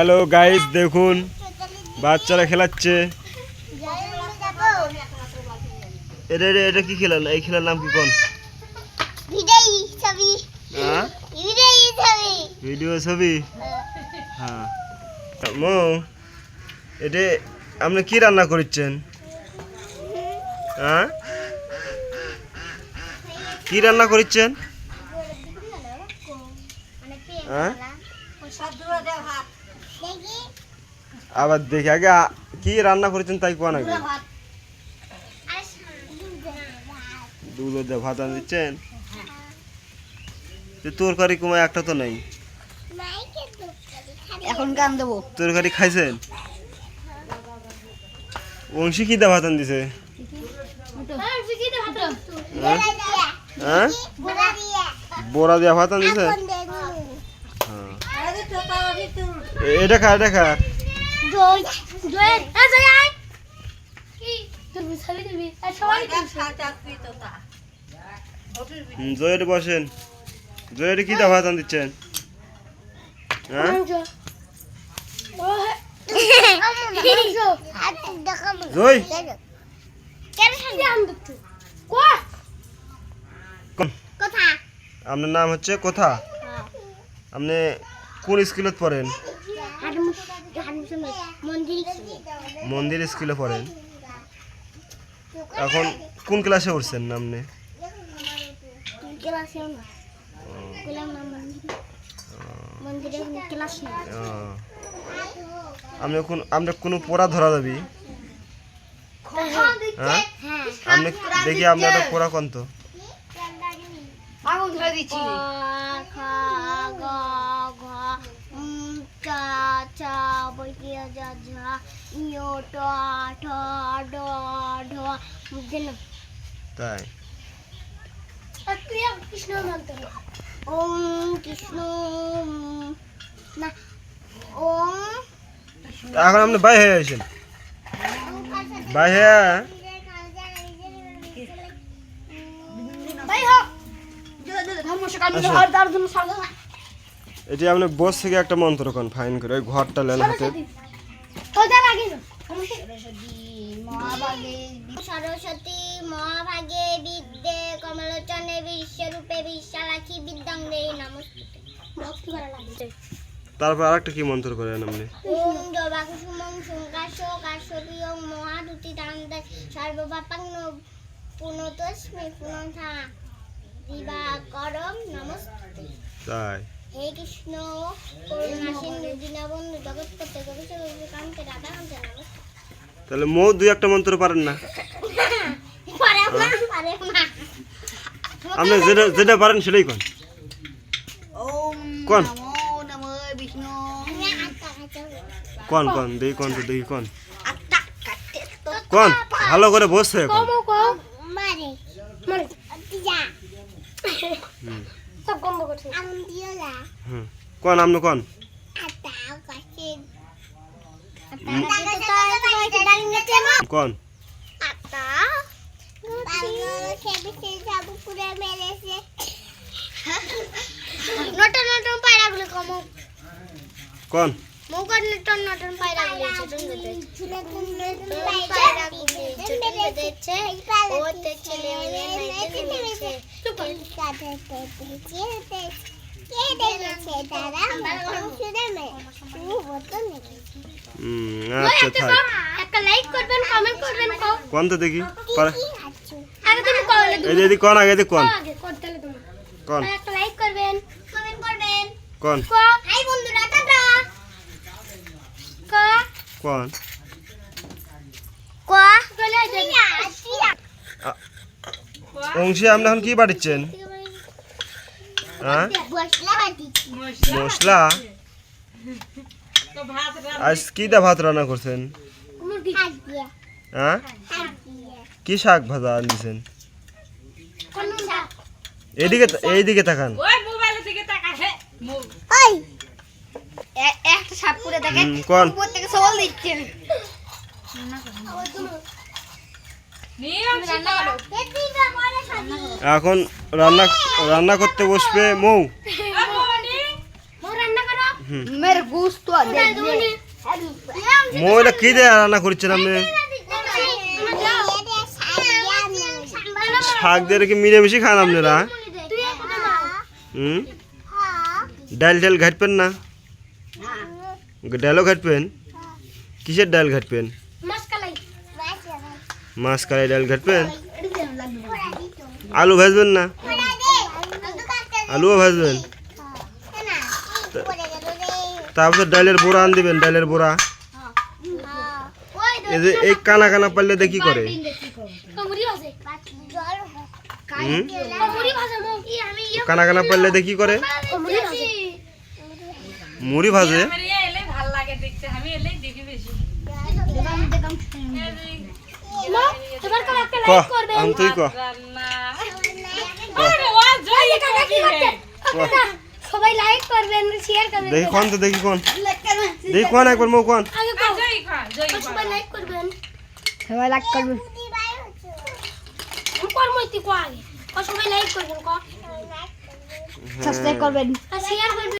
Hello guys দেখুন বাচ্চারা খেলাচ্ছে। এটা এটা এটা কি খেলা? এই খেলার নাম কি কোন? ভিডিও ছবি। হ্যাঁ? ভিডিও ছবি? হ্যাঁ। মৌ এটা আপনি কি রান্না করছেন? হ্যাঁ? কি রান্না করছেন? হ্যাঁ দেখি আবার দেখি আগে কি রান্না করেছেন তাই কোয়া নাকি? দুধ দিয়ে ভাত আন দিচ্ছেন তরকারি কমায় একটা তো নেই। এখন গান দেবো। তরকারি খাইছেন? অংশী কি দা ভাত আন দিছে হ্যাঁ? হ্যাঁ বড়া দিয়া ভাত আন দিছে হ্যাঁ। এটা খা এটা খা। জয় জয় আ জয় আয়। কি? তুই বুঝাবি দিবি আর সবাই হুম, জয়ের বসেন। জয়ের কি দা ভাত আন দিচ্ছেন হ্যাঁ। জয়। আপনার নাম হচ্ছে কোথা? আপনি কোন স্কুলত পড়েন? মন্দির স্কুলে পড়েন। এখন কোন ক্লাসে উঠছেন আপনি। আপনি কোন আপনি কোনো পড়া ধরা যাবি হ্যাঁ? আপনি দেখি আপনি একটা পড়া কোন তো আগুন ধরে দিচ্ছি। চা চা বইকিয়া যা ঝা ইয় ট ঠ ড ঢ যেন তাই? কৃষ্ণ মন্ত্র ওম কৃষ্ণ না ওম। এখন আপনি বাই হয়ে আছেন বাই হয়ে। ভাই হোক। আসেন। এটি আপনি বস থেকে একটা মন্ত্র কোন ফাইন করে ওই ঘরটা লেন হাতে। সরস্বতী মহাভাগে বিদ্যে কমলোচনে বিশ্বরূপে বিশ্বালাক্ষী বিদ্যাং দেই নমস্তুতে। ভক্তি করা লাগে। তারপর আরেকটা কি মন্ত্র করেন আপনি? ওম জবা কুসুমং শঙ্কাশ কাশ্যপিয়ং মহাদুতি দান্তে সর্বপাপাং পুনতস্মে পুনথা দিবাকরম নমস্তুতে। তাই। হে কৃষ্ণ তাহলে মৌ দুই একটা মন্ত্র পারেন না? পারে না পারে না আপনি যেটা যেটা পারেন সেটাই কোন ওম কোন? কোন কোন? দেখি কোন তো দেখি কোন? কোন? ভালো করে বসছে কোন কম মারে মারে যা হুম। সব বন্ধ করছে আগুন দিও না হুম কোন মেরেছে নটন নটন পায়রাগুলো কমো কোন পায়রাগুলো পায়রাগুলো দেখেছে আচ্ছা থাক। একটা লাইক করবেন কমেন্ট করবেন কোন তো দেখি আগে তুমি কলে এই যে এদিকে কোন আগে এদিকে কোন কোন একটা লাইক করবেন কমেন্ট করবেন। কোন হাই বন্ধুরা টাটা। কোন ক চলে যাবে অংশী আপনি এখন কি বাড়িচ্ছেন? হ্যাঁ? মশলা? আজ কি দা ভাত রান্না করছেন? হ্যাঁ? কি শাক ভাজা আনছেন? এইদিকে এইদিকে তাকান। একটা সাপ করে দেখেন কোন? উপর থেকে সবল দিচ্ছে। এদিকে করে। সাজি এখন রান্না রান্না করতে বসবে মৌ। মো এটা কি দিয়ে রান্না করছেন আপনি শাক দিয়ে কি মিলেমিশে খান আপনারা? হুম? ডাল ডাল ঘাটবেন না? ডালও ঘাটবেন? কিসের ডাল ঘাটবেন? মাছ কালাই ডাল ঘাটবেন? আলু ভাজবেন না? আলুও ভাজবেন? তারপর ডালের বোড়া আন দিবেন ডালের বোড়া। এই যে এই কানা কানা পারলে দেখি করে। কানা কানা পারলে দেখি করে। মুড়ি ভাজে? আম তুই ক। সবাই লাইক করবেন শেয়ার করবেন দেখি কোন তো দেখি কোন। দেখি কোন একবার মৌ কোন। আগে সবাই লাইক করবেন সবাই লাগ করবে। কোন মইতি কো আগে। সবাই লাইক করবেন কো সাবস্ক্রাইব করবেন। আর শেয়ার করবেন।